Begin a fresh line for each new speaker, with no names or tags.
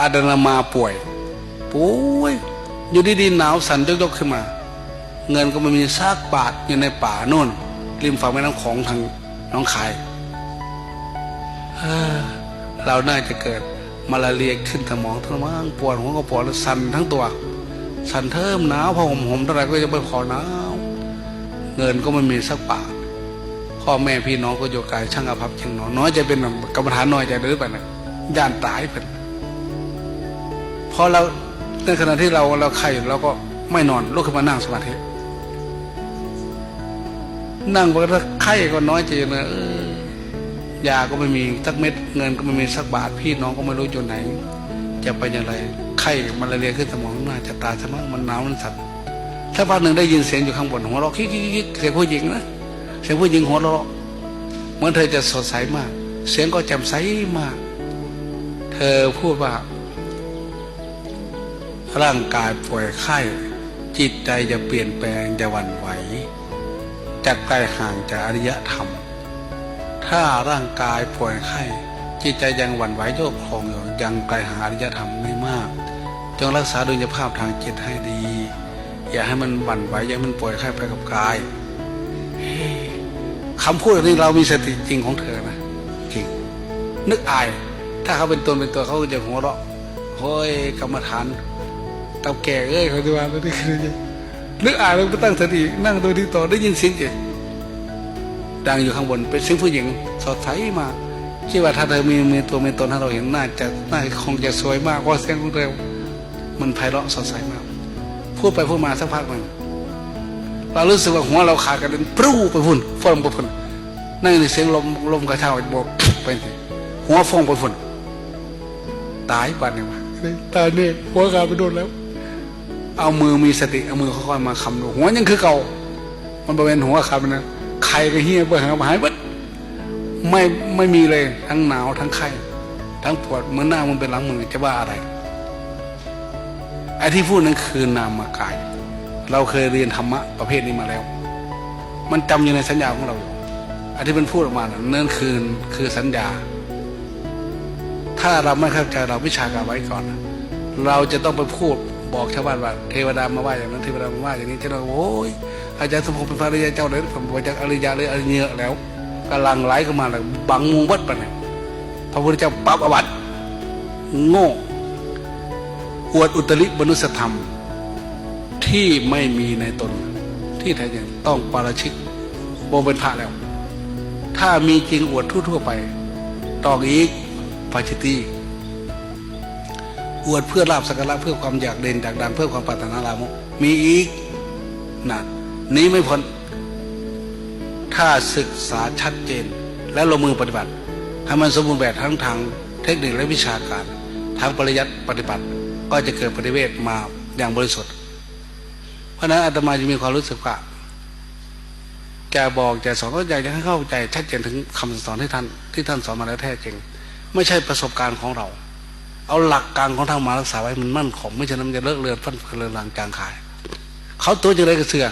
อาดนามาป่วยป่วยอยู่ดีๆหนาวสั่นยกๆขึ้นมา เงินก็ไม่มีซากบาทอยู่ในป่าโน่นริมฝั่งแม่น้ำของทางน้องคายเราน่าจะเกิดมาลาเรียขึ้นสมองทั้งมั่งปวดหัวก็ปวดสั่นทั้งตัว สั่นเทิมหนาวพอห่มห่มเท่าไรก็จะไม่พอหนาวเงินก็ไม่มีสักบาทพ่อแม่พี่น้องก็อยู่กายช่างอาภัพช่างนอนน้อยจะเป็นกรรมฐานน้อยใจหรือเปล่าเนี่ยย่านตายเพิ่น พอเราในขณะที่เราเราไข่เราก็ไม่นอนลุกขึ้นมานั่งสมาธินั่งไปแล้วไข้ก็น้อยใจนะเออยาก็ไม่มีสักเม็ดเงินก็ไม่มีสักบาทพี่น้องก็ไม่รู้อยู่ไหน จะไปอย่างไรไข้มาลาเรียขึ้นสมองน่าจะตายสมองมันหนาวมันสั่นถ้าพักหนึ่งได้ยินเสียงอยู่ข้างบนหัวเราะคิกคิกคิกเสียงผู้หญิงนะเสียงผู้หญิงหัวเราะเหมือนเธอจะสดใสมาก เสียงก็แจ่มใสมาก เธอพูดว่า ร่างกายป่วยไข้ จิตใจจะเปลี่ยนแปลงจะหวั่นไหวจะไกลห่างจากอริยธรรม ถ้าร่างกายป่วยไข้จิตใจยังหวั่นไหวโยกคลองอยู่ยังไกลหาอริยธรรมไม่มาก จงรักษาดุลยภาพทางจิตให้ดี อย่าให้มันหวั่นไหวอย่าให้มันป่วยไข้ไปกับกายเฮ้คำพูดอันนี้เรามีสติจริงของเธอนะจริง นึกอาย ถ้าเขาเป็นตนเป็นตัวเขาจะหัวเราะโอ้ยกรรมฐาน ต่าแก่เอ้ยเขาจะว่าแล้วนี่คือยังนึกอายแล้วก็ตั้งสตินั่งดูที่ต่อได้ยินเสียงเจดังอยู่ข้างบนเป็นเสียงผู้หญิงสดใสมาคิดว่าถ้าเธอมีมีตัวมีตนถ้าเราเห็นน่าจะน่าคงจะสวยมากเพราะเสียงของเธอมันไพเราะสดใสมากพูดไปพูดมาสักพักหนึ่งเรารู้สึกว่าหัวเราขาดกันเป็นปรูไปพุ่นฟองไปพุ่นนั่งในเสียงลมลมกระเช้าโบกไปสิหัวฟองไปพุ่นตายป่านนี้วะตายเนี่ยหัวขาดไปโดนแล้ว เอามือมีสติเอามือค่อยๆมาคำดูหัวยังคือเก่า มันบริเวณหัวขาดมันนะไข่ก็เฮี้ยไปหาหายวัดไม่ไม่มีเลยทั้งหนาวทั้งไข้ทั้งปวดเหมือนหน้ามันเป็นหลังมือจะว่าอะไรไอ้ที่พูดนั้นคือนามกาย เราเคยเรียนธรรมะประเภทนี้มาแล้ว มันจำอยู่ในสัญญาของเราอยู่ไอ้ที่มันพูดออกมาน่ะนั่นคือคือสัญญา ถ้าเราไม่เข้าใจเราวิชาการไว้ก่อน เราจะต้องไปพูด บอกชาวบ้านว่าเทวดามาว่าอย่างนั้นเทวดามาว่าอย่างนี้จะเราโอ้ยอาจารย์สมพงษ์เป็นพระอริยเจ้าเลยผมบอกจากอริยะเลยอริยะแล้วกำลังไหลเข้ามาแล้วบังมุงวัดไปเนี่ยพระพุทธเจ้าปรับอวัตโง่อวดอุตริมนุสธรรม ที่ไม่มีในตน ที่แท้จริงต้องปาราชิกโบเป็นพระแล้ว ถ้ามีจริงอวดทั่วๆไปตองอีกปาชิตี อวดเพื่อลาบสักการะเพื่อความอยากเด่นอยากดังเพื่อความปรารถนาลามกมีอีกนะหนี้ไม่พ้นถ้าศึกษาชัดเจน และลงมือปฏิบัติให้มันสมบูรณ์แบบทั้งทางเทคนิคและวิชาการทางปริยัติปฏิบัติ ก็จะเกิดปฏิเวทมาอย่างบริสุทธิ์ เพราะนั้นอาตมาจะมีความรู้สึกว่าจะบอกจะสอนก็อยากจะให้เข้าใจชัดเจนถึงคำสอนที่ท่านที่ท่านสอนมาแล้วแท้จริง ไม่ใช่ประสบการณ์ของเรา เอาหลักการของทางมารักษาไว้มันมั่นคงไม่ใช่นั้นมันจะเลิกเลือนฟันเฟือนลางจางขาย เขาตัวจะไรก็เสือ